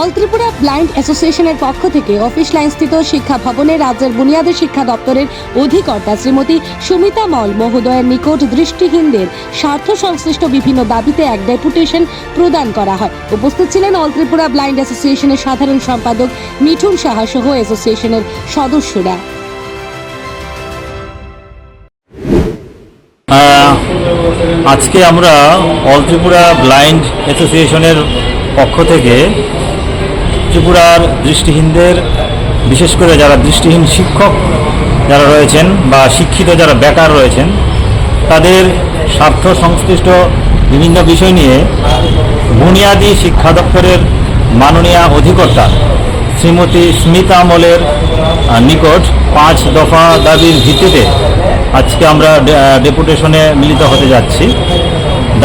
All Tripura blind অ্যাসোসিয়েশনের পক্ষ থেকে অফিস লাইন স্থিত শিক্ষা ভবনে রাজ্যের বুনিয়াদী শিক্ষা দপ্তরের অধিকর্তা শ্রীমতী সুমিতা মল মহোদয়ের নিকট দৃষ্টিহীনদের স্বার্থ সংশ্লিষ্ট বিভিন্ন দাবিতে এক ডেপুটেশন প্রদান করা হয়। উপস্থিত ছিলেন অল ত্রিপুরা ব্লাইন্ড অ্যাসোসিয়েশনের সাধারণ সম্পাদক মিঠুন সাহা সহ অ্যাসোসিয়েশনের সদস্যরা। আজকে আমরা অল ত্রিপুরা ব্লাইন্ড অ্যাসোসিয়েশনের পক্ষ থেকে ত্রিপুরার দৃষ্টিহীনদের, বিশেষ করে যারা দৃষ্টিহীন শিক্ষক যারা রয়েছেন বা শিক্ষিত যারা বেকার রয়েছেন, তাদের স্বার্থ সংশ্লিষ্ট বিভিন্ন বিষয় নিয়ে বুনিয়াদী শিক্ষা দপ্তরের মাননীয় অধিকর্তা শ্রীমতী স্মিতা আমলের নিকট পাঁচ দফা দাবির ভিত্তিতে আজকে আমরা ডেপুটেশনে মিলিত হতে যাচ্ছি।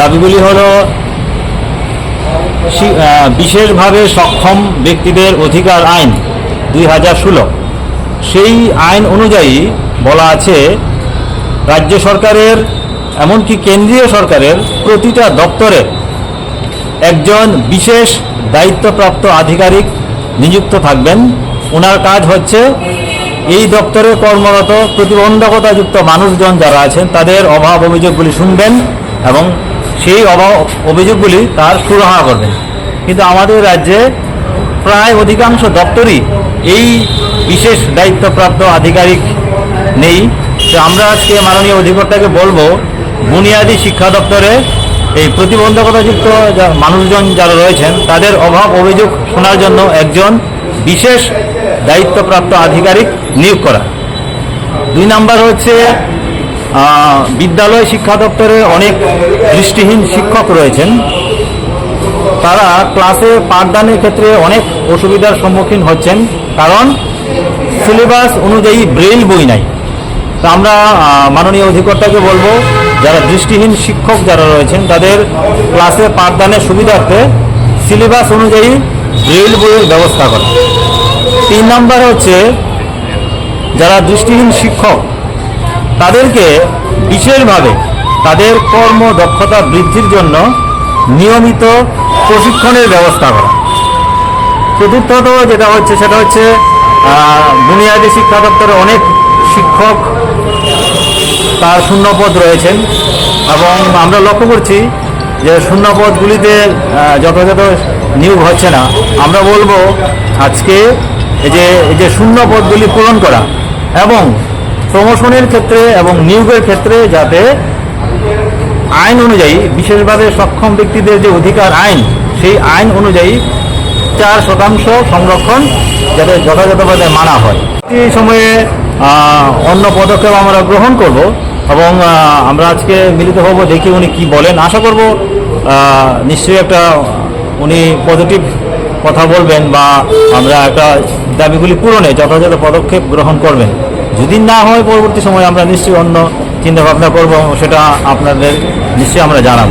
দাবিগুলি হলো বিশেষভাবে সক্ষম ব্যক্তিদের অধিকার আইন দুই হাজার ষোলো। সেই আইন অনুযায়ী বলা আছে, রাজ্য সরকারের এমনকি কেন্দ্রীয় সরকারের প্রতিটা দপ্তরে একজন বিশেষ দায়িত্বপ্রাপ্ত আধিকারিক নিযুক্ত থাকবেন। ওনার কাজ হচ্ছে এই দপ্তরে কর্মরত প্রতিবন্ধকতাযুক্ত মানুষজন যারা আছেন, তাদের অভাব অভিযোগগুলি শুনবেন এবং সেই অভাব অভিযোগগুলি তার সুরাহা করবেন কিন্তু আমাদের রাজ্যে প্রায় অধিকাংশ দপ্তরই এই বিশেষ দায়িত্বপ্রাপ্ত আধিকারিক নেই। তো আমরা আজকে মাননীয় অধিকর্তাকে বলব, বুনিয়াদী শিক্ষা দপ্তরে এই প্রতিবন্ধকতাযুক্ত মানুষজন যারা রয়েছেন, তাদের অভাব অভিযোগ শোনার জন্য একজন বিশেষ দায়িত্বপ্রাপ্ত আধিকারিক নিয়োগ করা। দুই নাম্বার হচ্ছে বিদ্যালয় শিক্ষা দপ্তরে অনেক দৃষ্টিহীন শিক্ষক রয়েছেন। তারা ক্লাসে পাঠদানের ক্ষেত্রে অনেক অসুবিধার সম্মুখীন হচ্ছেন, কারণ সিলেবাস অনুযায়ী ব্রেল বই নাই। তা আমরা মাননীয় অধিকর্তাকে বলব, যারা দৃষ্টিহীন শিক্ষক যারা রয়েছেন, তাদের ক্লাসে পাঠদানের সুবিধার্থে সিলেবাস অনুযায়ী ব্রেল বইয়ের ব্যবস্থা করা। তিন নম্বর হচ্ছে, যারা দৃষ্টিহীন শিক্ষক তাদেরকে বিশেষভাবে তাদের কর্ম দক্ষতা বৃদ্ধির জন্য নিয়মিত প্রশিক্ষণের ব্যবস্থা করা। চতুর্থত যেটা হচ্ছে, সেটা হচ্ছে বুনিয়াদী শিক্ষা দপ্তরে অনেক শিক্ষক তার শূন্যপদ রয়েছেন এবং আমরা লক্ষ্য করছি যে শূন্যপদগুলিতে যথাযথ নিয়োগ হচ্ছে না। আমরা বলব আজকে যে, এই যে শূন্য পদগুলি পূরণ করা এবং প্রমোশনের ক্ষেত্রে এবং নিয়োগের ক্ষেত্রে যাতে আইন অনুযায়ী, বিশেষভাবে সক্ষম ব্যক্তিদের যে অধিকার আইন, সেই আইন অনুযায়ী চার শতাংশ সংরক্ষণ যাতে যথাযথভাবে মানা হয়। এই সময়ে অন্য পদক্ষেপ আমরা গ্রহণ করব এবং আমরা আজকে মিলিত হব দেখি উনি কি বলেন। আশা করব নিশ্চয়ই একটা উনি পজিটিভ কথা বলবেন বা আমরা একটা দাবিগুলি পূরণে যথাযথ পদক্ষেপ গ্রহণ করবেন। যদি না হয়, পরবর্তী সময় আমরা নিশ্চয়ই অন্য চিন্তা ভাবনা করব সেটা আপনাদের নিশ্চয়ই আমরা জানাব।